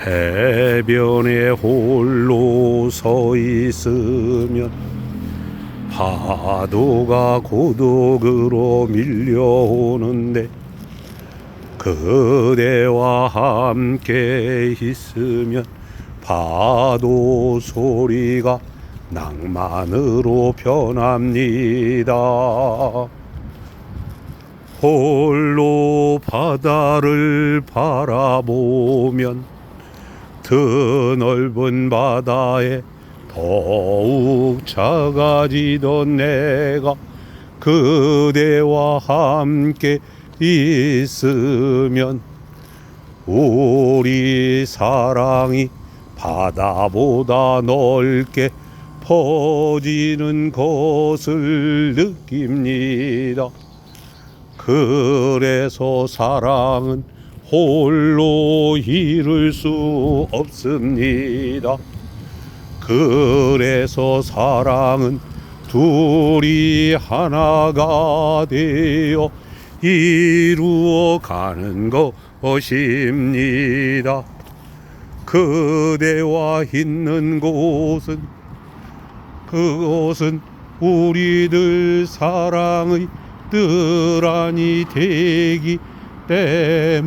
해변에 홀로 서 있으면 파도가 고독으로 밀려오는데 그대와 함께 있으면 파도 소리가 낭만으로 변합니다. 홀로 바다를 바라보면 드넓은 바다에 더욱 작아지던 내가 그대와 함께 있으면 우리 사랑이 바다보다 넓게 퍼지는 것을 느낍니다. 그래서 사랑은 홀로 이룰 수 없습니다. 그래서 사랑은 둘이 하나가 되어 이루어 가는 것입니다. 그대와 있는 곳은 그곳은 우리들 사랑의 뜰 안이 되기 때문입니다.